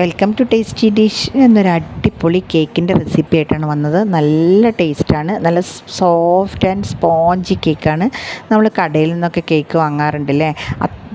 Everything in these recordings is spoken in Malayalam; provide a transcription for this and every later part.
വെൽക്കം ടു ടേസ്റ്റി ഡിഷ് എന്നൊരു അടിപൊളി കേക്കിന്റെ റെസിപ്പി ആയിട്ടാണ് വന്നത്. നല്ല ടേസ്റ്റാണ് നല്ല സോഫ്റ്റ് ആൻഡ് സ്പോഞ്ചി കേക്കാണ് നമ്മൾ കടയിൽ നിന്നൊക്കെ കേക്ക് വാങ്ങാറുണ്ടല്ലേ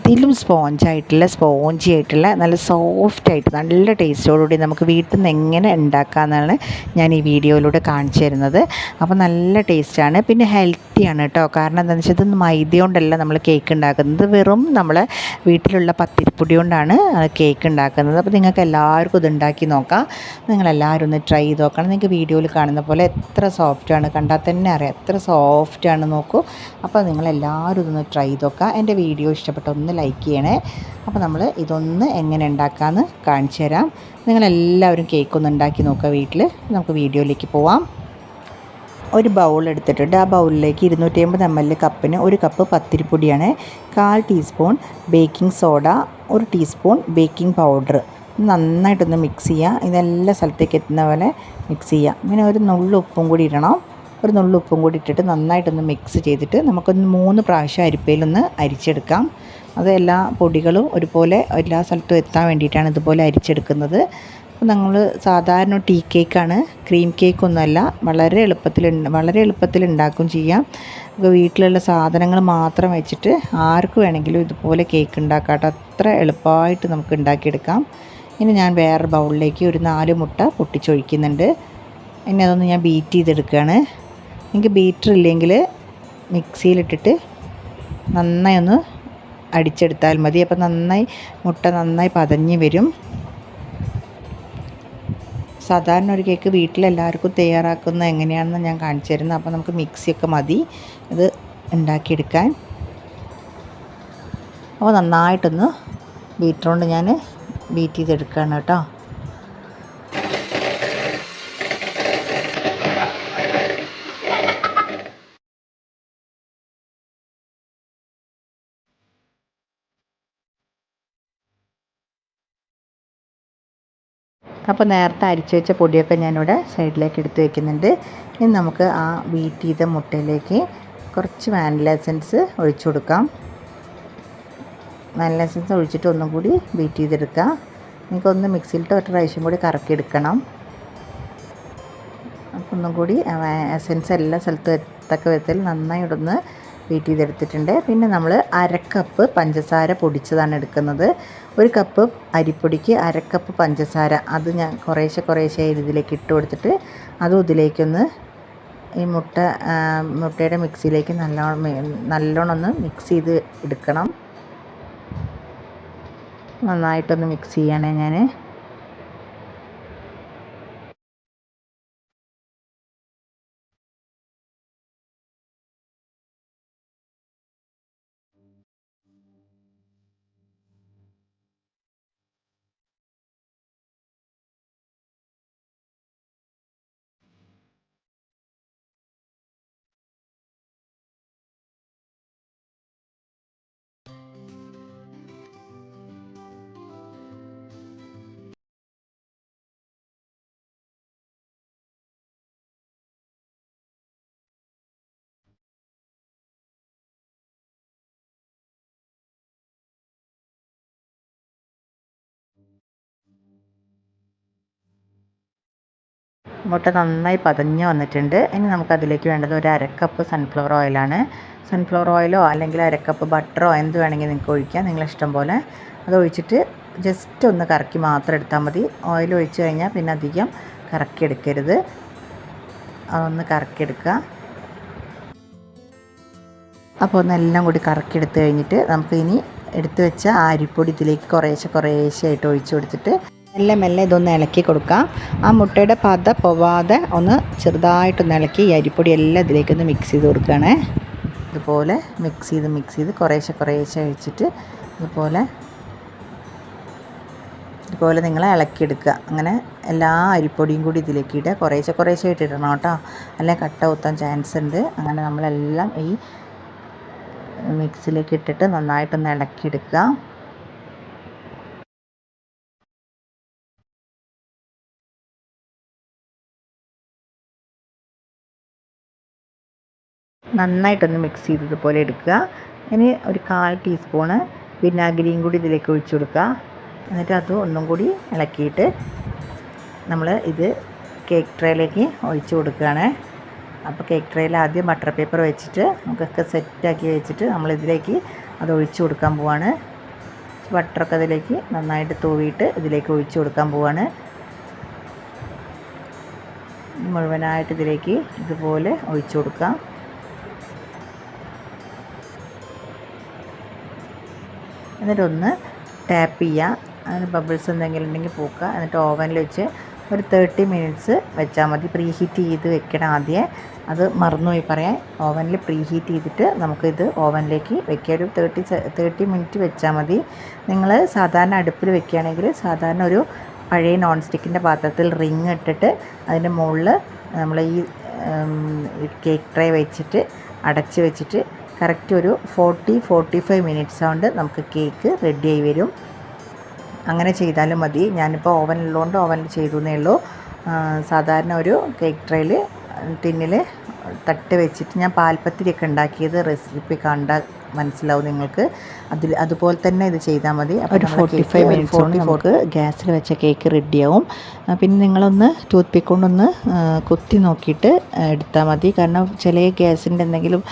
അതിലും സ്പോഞ്ചായിട്ടുള്ള സ്പോഞ്ചി ആയിട്ടുള്ള നല്ല സോഫ്റ്റ് ആയിട്ട് നല്ല ടേസ്റ്റോടുകൂടി നമുക്ക് വീട്ടിൽ നിന്ന് എങ്ങനെ ഉണ്ടാക്കാമെന്നാണ് ഞാൻ ഈ വീഡിയോയിലൂടെ കാണിച്ചു തരുന്നത്. അപ്പോൾ നല്ല ടേസ്റ്റാണ്. പിന്നെ ഹെൽത്തിയാണ് കേട്ടോ. കാരണം എന്താണെന്ന് വെച്ചാൽ ഇത് മൈദ കൊണ്ടല്ല നമ്മൾ കേക്ക് ഉണ്ടാക്കുന്നത്. വെറും നമ്മൾ വീട്ടിലുള്ള പത്തിരിപ്പൊടി കൊണ്ടാണ് കേക്ക് ഉണ്ടാക്കുന്നത്. അപ്പോൾ നിങ്ങൾക്ക് എല്ലാവർക്കും ഇത് ഉണ്ടാക്കി നോക്കാം. നിങ്ങളെല്ലാവരും ഒന്ന് ട്രൈ ചെയ്ത് നോക്കണം. നിങ്ങൾക്ക് വീഡിയോയിൽ കാണുന്ന പോലെ എത്ര സോഫ്റ്റാണ് കണ്ടാൽ തന്നെ അറിയാം. എത്ര സോഫ്റ്റാണ് നോക്കൂ. അപ്പോൾ നിങ്ങളെല്ലാവരും ഇതൊന്ന് ട്രൈ ചെയ്ത് നോക്കുക. എന്റെ വീഡിയോ ഇഷ്ടപ്പെട്ട ഒന്ന് ലൈക്ക് ചെയ്യണേ. അപ്പോൾ നമ്മൾ ഇതൊന്ന് എങ്ങനെ ഉണ്ടാക്കാമെന്ന് കാണിച്ചു തരാം. നിങ്ങളെല്ലാവരും കേക്ക് ഒന്ന് ഉണ്ടാക്കി നോക്കുക വീട്ടിൽ നമുക്ക് വീഡിയോയിലേക്ക് പോവാം. ഒരു ബൗൾ എടുത്തിട്ടുണ്ട്. ആ ബൗളിലേക്ക് ഇരുന്നൂറ്റി അമ്പത് എം എൽ കപ്പിന് ഒരു കപ്പ് പത്തിരിപ്പൊടിയാണ്. കാൽ ടീസ്പൂൺ ബേക്കിംഗ് സോഡ ഒരു ടീസ്പൂൺ ബേക്കിംഗ് പൗഡർ നന്നായിട്ടൊന്ന് മിക്സ് ചെയ്യുക ഇതെല്ലാ സ്ഥലത്തേക്ക് എത്തുന്ന പോലെ മിക്സ് ചെയ്യുക ഇങ്ങനെ ഒരു നുള്ളു ഉപ്പും കൂടി ഇടണം. ഒരു നുള്ളു ഉപ്പും കൂടി ഇട്ടിട്ട് നന്നായിട്ടൊന്ന് മിക്സ് ചെയ്തിട്ട് നമുക്കൊന്ന് മൂന്ന് പ്രാവശ്യം അരിപ്പയിലൊന്ന് അരിച്ചെടുക്കാം. അത് എല്ലാ പൊടികളും ഒരുപോലെ എല്ലാ സ്ഥലത്തും എത്താൻ വേണ്ടിയിട്ടാണ് ഇതുപോലെ അരിച്ചെടുക്കുന്നത്. അപ്പോൾ നമ്മൾ സാധാരണ ടീ കേക്കാണ്. ക്രീം കേക്കൊന്നുമല്ല. വളരെ എളുപ്പത്തിൽ വളരെ എളുപ്പത്തിൽ ഉണ്ടാക്കും ചെയ്യാം. നമുക്ക് വീട്ടിലുള്ള സാധനങ്ങൾ മാത്രം വെച്ചിട്ട് ആർക്ക് വേണമെങ്കിലും ഇതുപോലെ കേക്ക് ഉണ്ടാക്കാം കേട്ടോ അത്ര എളുപ്പമായിട്ട് നമുക്ക് ഉണ്ടാക്കിയെടുക്കാം. ഇനി ഞാൻ വേറെ ബൗളിലേക്ക് ഒരു നാല് മുട്ട പൊട്ടിച്ചൊഴിക്കുന്നുണ്ട്. ഇനി അതൊന്ന് ഞാൻ ബീറ്റ് ചെയ്തെടുക്കുകയാണ്. എനിക്ക് ബീറ്റർ ഇല്ലെങ്കിൽ മിക്സിയിലിട്ടിട്ട് നന്നായി ഒന്ന് അടിച്ചെടുത്താൽ മതി. അപ്പോൾ നന്നായി മുട്ട നന്നായി പതഞ്ഞ് വരും. സാധാരണ ഒരു കേക്ക് വീട്ടിലെല്ലാവർക്കും തയ്യാറാക്കുന്ന എങ്ങനെയാണെന്ന് ഞാൻ കാണിച്ചു തരുന്നത് അപ്പോൾ നമുക്ക് മിക്സിയൊക്കെ മതി. ഇത് ഉണ്ടാക്കിയെടുക്കാൻ. അപ്പോൾ നന്നായിട്ടൊന്ന് ബീറ്റർ ഞാൻ ബീറ്റ് ചെയ്തെടുക്കുകയാണ് കേട്ടോ. അപ്പോൾ നേരത്തെ അരിച്ചു വെച്ച പൊടിയൊക്കെ ഞാനിവിടെ സൈഡിലേക്ക് എടുത്ത് വെക്കുന്നുണ്ട്. ഇനി നമുക്ക് ആ ബീറ്റ് ചെയ്ത മുട്ടയിലേക്ക് കുറച്ച് വാനില എസൻസ് ഒഴിച്ചു കൊടുക്കാം. വാനില എസൻസ് ഒഴിച്ചിട്ട് ഒന്നും കൂടി ബീറ്റ് ചെയ്തെടുക്കുക. നിങ്ങൾക്കൊന്ന് മിക്സിയിലിട്ട് ഒരു പ്രാവശ്യം കൂടി കറക്കിയെടുക്കണം. ഒന്നും കൂടി എസൻസ് എല്ലാ സ്ഥലത്തും എത്തക്ക വിധത്തിൽ നന്നായി ഇടന്ന് ബീറ്റ് ചെയ്തെടുത്തിട്ടുണ്ട്. പിന്നെ നമ്മൾ അരക്കപ്പ് പഞ്ചസാര പൊടിച്ചതാണ് എടുക്കുന്നത്. ഒരു കപ്പ് അരിപ്പൊടിക്ക് അരക്കപ്പ് പഞ്ചസാര അത് ഞാൻ കുറേശ്ശെ കുറേശ്ശെ ഇതിലേക്ക് ഇട്ട് കൊടുത്തിട്ട് അതും ഇതിലേക്കൊന്ന് ഈ മുട്ട മുട്ടയുടെ മിക്സിയിലേക്ക് നല്ലോണം നല്ലോണം ഒന്ന് മിക്സ് ചെയ്ത് എടുക്കണം. നന്നായിട്ടൊന്ന് മിക്സ് ചെയ്യണേ ഞാൻ മുട്ട നന്നായി പതഞ്ഞ് വന്നിട്ടുണ്ട്. ഇനി നമുക്കതിലേക്ക് വേണ്ടത് ഒരു അരക്കപ്പ് സൺഫ്ലവർ ഓയിലാണ് സൺഫ്ലവർ ഓയിലോ അല്ലെങ്കിൽ അരക്കപ്പ് ബട്ടറോ എന്ത് വേണമെങ്കിൽ നിങ്ങൾക്ക് ഒഴിക്കാം. നിങ്ങൾ ഇഷ്ടം പോലെ. അത് ഒഴിച്ചിട്ട് ജസ്റ്റ് ഒന്ന് കറക്കി മാത്രം എടുത്താൽ മതി. ഓയിൽ ഒഴിച്ച് കഴിഞ്ഞാൽ പിന്നെ അധികം കറക്കി എടുക്കരുത്. അതൊന്ന് കറക്കിയെടുക്കുക അപ്പോൾ ഒന്നെല്ലാം കൂടി കറക്കിയെടുത്ത് കഴിഞ്ഞിട്ട് നമുക്ക് ഇനി എടുത്തു വെച്ച അരിപ്പൊടി ഇതിലേക്ക് കുറേശ്ശെ കുറേശ്ശെ ആയിട്ട് ഒഴിച്ചു കൊടുത്തിട്ട് മെല്ലെ മെല്ലെ ഇതൊന്ന് ഇളക്കി കൊടുക്കാം. ആ മുട്ടയുടെ പത പോവാതെ ഒന്ന് ചെറുതായിട്ടൊന്ന് ഇളക്കി ഈ അരിപ്പൊടി എല്ലാം ഇതിലേക്കൊന്ന് മിക്സ് ചെയ്ത് കൊടുക്കുകയാണേ. ഇതുപോലെ മിക്സ് ചെയ്ത് മിക്സ് ചെയ്ത് കുറേശ്ശെ കുറേശ്ശെ ഒഴിച്ചിട്ട് ഇതുപോലെ ഇതുപോലെ നിങ്ങൾ ഇളക്കിയെടുക്കുക അങ്ങനെ എല്ലാ അരിപ്പൊടിയും കൂടി ഇതിലേക്ക് ഇടുക. കുറേശ്ശെ കുറേശ്ശെ ഇട്ടിടണം കേട്ടോ. അല്ലെങ്കിൽ കട്ട കുത്താൻ ചാൻസ് ഉണ്ട്. അങ്ങനെ നമ്മളെല്ലാം ഈ മിക്സിലേക്ക് ഇട്ടിട്ട് നന്നായിട്ടൊന്ന് ഇളക്കിയെടുക്കുക നന്നായിട്ടൊന്ന് മിക്സ് ചെയ്തതുപോലെ എടുക്കുക. ഇനി ഒരു കാൽ ടീസ്പൂണ് വിനാഗിരിയും കൂടി ഇതിലേക്ക് ഒഴിച്ചു കൊടുക്കുക. എന്നിട്ട് അത് ഒന്നും കൂടി ഇളക്കിയിട്ട് നമ്മൾ ഇത് കേക്ക് ട്രേയിലേക്ക് ഒഴിച്ചു കൊടുക്കുകയാണ്. അപ്പോൾ കേക്ക് ട്രേയിൽ ആദ്യം ബട്ടർ പേപ്പർ വെച്ചിട്ട് നമുക്കൊക്കെ സെറ്റാക്കി വെച്ചിട്ട് നമ്മളിതിലേക്ക് അത് ഒഴിച്ചു കൊടുക്കാൻ പോവാണ്. ബട്ടറൊക്കെ അതിലേക്ക് നന്നായിട്ട് തൂവിയിട്ട് ഇതിലേക്ക് ഒഴിച്ചു കൊടുക്കാൻ പോവാണ്. മുഴുവനായിട്ട് ഇതിലേക്ക് ഇതുപോലെ ഒഴിച്ചു കൊടുക്കാം. എന്നിട്ടൊന്ന് ടാപ്പ് ചെയ്യുക അതിന് ബബിൾസ് എന്തെങ്കിലും ഉണ്ടെങ്കിൽ പൂക്കുക. എന്നിട്ട് ഓവനിൽ വെച്ച് ഒരു തേർട്ടി മിനിറ്റ്സ് വെച്ചാൽ മതി. പ്രീ ഹീറ്റ് ചെയ്ത് വെക്കണം ആദ്യം. അത് മറന്നുപോയി പറയാൻ. ഓവനിൽ പ്രീ ഹീറ്റ് ചെയ്തിട്ട് നമുക്കിത് ഓവനിലേക്ക് വെക്കുക. ഒരു തേർട്ടി തേർട്ടി മിനിറ്റ് വെച്ചാൽ മതി. നിങ്ങൾ സാധാരണ അടുപ്പിൽ വെക്കുകയാണെങ്കിൽ സാധാരണ ഒരു പഴയ നോൺ സ്റ്റിക്കിന്റെ പാത്രത്തിൽ റിങ് ഇട്ടിട്ട് അതിന്റെ മുകളിൽ നമ്മൾ ഈ കേക്ക് ട്രേ വെച്ചിട്ട് അടച്ച് വെച്ചിട്ട് കറക്റ്റ് ഒരു ഫോർട്ടി ഫോർട്ടി ഫൈവ് മിനിറ്റ്സ് കൊണ്ട് നമുക്ക് കേക്ക് റെഡി ആയി വരും. അങ്ങനെ ചെയ്താലും മതി. ഞാനിപ്പോൾ ഓവൻ ഉള്ളതുകൊണ്ട് ഓവനിൽ ചെയ്തു എന്നേ ഉള്ളൂ സാധാരണ ഒരു കേക്ക് ട്രേയിൽ ടിന്നിൽ തട്ട് വെച്ചിട്ട് ഞാൻ പാൽപ്പത്തിരിയൊക്കെ ഉണ്ടാക്കിയത് റെസിപ്പി കണ്ട മനസ്സിലാവും നിങ്ങൾക്ക്. അതിൽ അതുപോലെ തന്നെ ഇത് ചെയ്താൽ മതി. ഒരു ഫോർട്ടി ഫൈവ് മിനിറ്റ്സ് നമുക്ക് ഗ്യാസിൽ വെച്ച കേക്ക് റെഡിയാവും പിന്നെ നിങ്ങളൊന്ന് ടൂത്ത് പിക്ക് കൊണ്ടൊന്ന് കുത്തി നോക്കിയിട്ട് എടുത്താൽ മതി. കാരണം ചില ഗ്യാസിന്റെ എന്തെങ്കിലും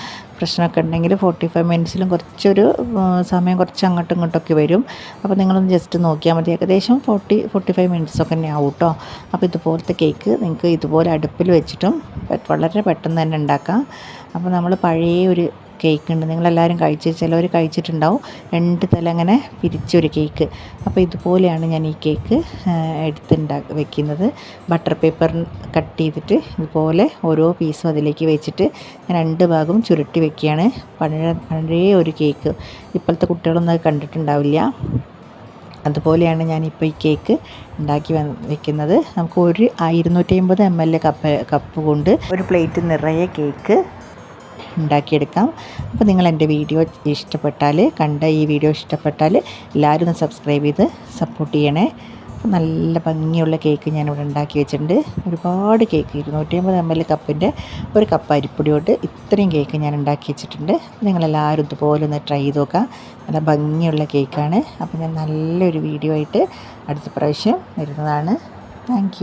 പ്രശ്നമൊക്കെ ഉണ്ടെങ്കിൽ ഫോർട്ടി ഫൈവ് മിനിറ്റ്സിലും കുറച്ചൊരു സമയം കുറച്ച് അങ്ങോട്ടും ഇങ്ങോട്ടൊക്കെ വരും. അപ്പോൾ നിങ്ങളൊന്ന് ജസ്റ്റ് നോക്കിയാൽ മതി. ഏകദേശം ഫോർട്ടി ഫോർട്ടി ഫൈവ് മിനിറ്റ്സൊക്കെ തന്നെ ആവും കേട്ടോ അപ്പോൾ ഇതുപോലത്തെ കേക്ക് നിങ്ങൾക്ക് ഇതുപോലെ അടുപ്പിൽ വെച്ചിട്ടും വളരെ പെട്ടെന്ന് തന്നെ ഉണ്ടാക്കാം. അപ്പോൾ നമ്മൾ പഴയ ഒരു കേക്ക് ഉണ്ട് നിങ്ങളെല്ലാവരും കഴിച്ച് ചിലവർ കഴിച്ചിട്ടുണ്ടാവും. രണ്ട് തല അങ്ങനെ പിരിച്ചൊരു കേക്ക്. അപ്പോൾ ഇതുപോലെയാണ് ഞാൻ ഈ കേക്ക് എടുത്തുണ്ടാ വെക്കുന്നത്. ബട്ടർ പേപ്പർ കട്ട് ചെയ്തിട്ട് ഇതുപോലെ ഓരോ പീസും അതിലേക്ക് വെച്ചിട്ട് ഞാൻ രണ്ട് ഭാഗവും ചുരുട്ടി വെക്കുകയാണ്. പഴയ പഴയ ഒരു കേക്ക്. ഇപ്പോഴത്തെ കുട്ടികളൊന്നും കണ്ടിട്ടുണ്ടാവില്ല. അതുപോലെയാണ് ഞാനിപ്പോൾ ഈ കേക്ക് ഉണ്ടാക്കി വെക്കുന്നത്. നമുക്ക് ഒരു ഇരുന്നൂറ്റി അമ്പത് എം എൽ കപ്പ് കപ്പ് കൊണ്ട് ഒരു പ്ലേറ്റ് നിറയെ കേക്ക് ഉണ്ടാക്കിയെടുക്കാം. അപ്പോൾ നിങ്ങൾ എന്റെ വീഡിയോ ഇഷ്ടപ്പെട്ടാൽ കണ്ട ഈ വീഡിയോ ഇഷ്ടപ്പെട്ടാൽ എല്ലാവരും ഒന്ന് സബ്സ്ക്രൈബ് ചെയ്ത് സപ്പോർട്ട് ചെയ്യണേ. നല്ല ഭംഗിയുള്ള കേക്ക് ഞാനിവിടെ ഉണ്ടാക്കി വെച്ചിട്ടുണ്ട്. ഒരുപാട് കേക്ക് ഇരുന്നൂറ്റി അമ്പത് എം എൽ കപ്പിന്റെ ഒരു കപ്പ് അരിപ്പൊടിയോട്ട് ഇത്രയും കേക്ക് ഞാൻ ഉണ്ടാക്കി വെച്ചിട്ടുണ്ട്. നിങ്ങളെല്ലാവരും ഇതുപോലെ ഒന്ന് ട്രൈ ചെയ്ത് നോക്കാം. നല്ല ഭംഗിയുള്ള കേക്കാണ് അപ്പോൾ ഞാൻ നല്ലൊരു വീഡിയോ ആയിട്ട് അടുത്ത പ്രാവശ്യം വരുന്നതാണ്. താങ്ക്